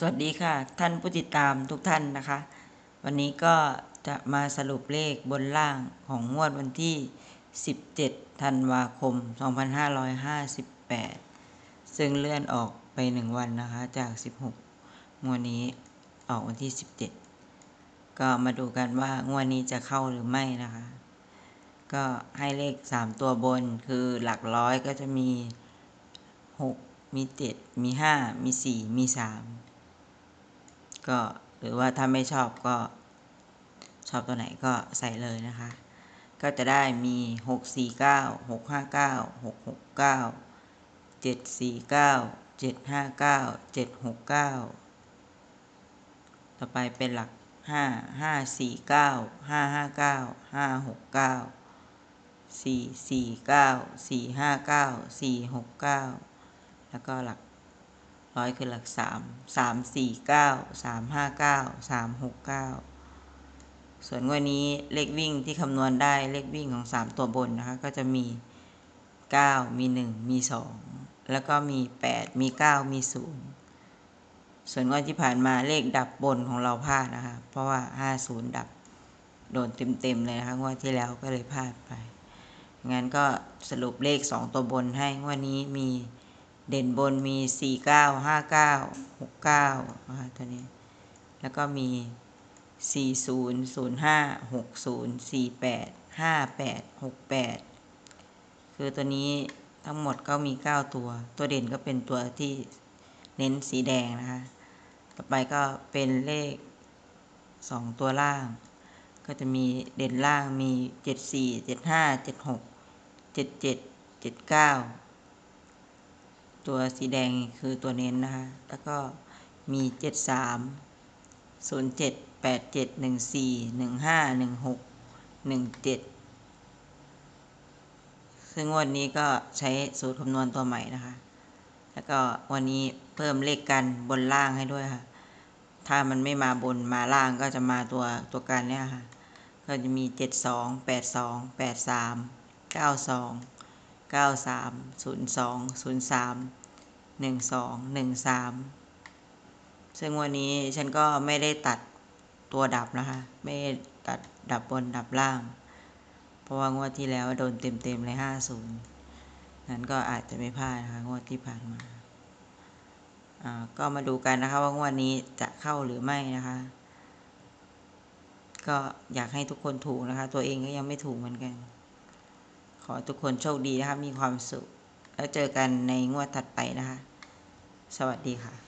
สวัสดีค่ะ ท่านผู้ติดตามทุกท่านนะคะ วันนี้ก็จะมาสรุปเลขบนล่างของงวดวันที่ 17 ธันวาคม 2558 ซึ่งเลื่อนออกไป 1 วันนะคะ จาก 16 งวดนี้ออกวันที่ 17 ก็มาดูกันว่างวดนี้จะเข้าหรือไม่นะคะ ก็ให้เลข 3 ตัวบนคือหลักร้อยก็จะมี 6 มี 7 มี 5 มี 4 มี 3 ก็หรือว่าถ้าไม่ชอบก็ชอบตัวไหนก็ใส่เลยนะคะ ก็จะได้มี 6 4 9 6 5 9 6 6 9 7 4 9 7 5 9 7 6 9 ต่อไปเป็นหลัก 5 5 4 9 5 5 9 5 6 9 4 4 9 4 5 9 4 6 9 แล้วก็หลัก ร้อยคือหลักสามสามสี่เก้าสามห้าเก้าสามหกเก้าส่วนวันนี้เลขวิ่งที่คำนวณได้เลขวิ่งของสามตัวบนนะคะ ก็จะมีเก้ามีหนึ่งมีสองแล้วก็มีแปดมีเก้ามีศูนย์ส่วนวันที่ผ่านมาเลขดับบนของเราพลาดนะคะ เพราะว่าห้าศูนย์ดับโดนเต็มๆเลยนะคะงวดที่แล้วก็เลยพลาดไปงั้นก็สรุปเลขสองตัวบนให้งวันนี้มี เด่นบนมี 4 9 5 9 6 9เก้าตัวนี้ แล้วก็มี 4 0 0 5 6 0 4 8 5 8 6 8 คือตัวนี้ทั้งหมดก็มี 9 ตัว ตัวเด่นก็เป็นตัวที่เน้นสีแดงนะคะ ต่อไปก็เป็นเลข 2 ตัวล่าง ก็จะมีเด่นล่างมี 74 75 76 77 79 ตัวสีแดงคือตัวเน้นนะคะ แล้วก็มีเจ็ดสามศูนย์เจ็ดแปดเจ็ดหนึ่งสี่หนึ่งห้าหนึ่งหกหนึ่งเจ็ดซึ่งวันนี้ก็ใช้สูตรคำนวณตัวใหม่นะคะ แล้วก็วันนี้เพิ่มเลขกันบนล่างให้ด้วยค่ะ ถ้ามันไม่มาบนมาล่างก็จะมาตัวตัวกันเนี่ยค่ะ ก็จะมีเจ็ดส องแปดสองแปดสามเก้าสามศูนย์สองศูนย์สามหนึ่งสองหนึ่งสามซึ่งวันนี้ฉันก็ไม่ได้ตัดตัวดับนะคะ ไม่ตัดดับบนดับล่าง เพราะว่างวดที่แล้วโดนเต็มเต็มเลยห้าศูนย์นั้นก็อาจจะไม่พลาดนะคะ งวดที่ผ่านมาอ่าก็มาดูกันนะคะ ว่างวดนี้จะเข้าหรือไม่นะคะ ก็อยากให้ทุกคนถูกนะคะ ตัวเองก็ยังไม่ถูกเหมือนกัน อทุกคนโชคดีนะคะมีความสุข แล้วเจอกันในงวดถัดไปนะคะ สวัสดีค่ะ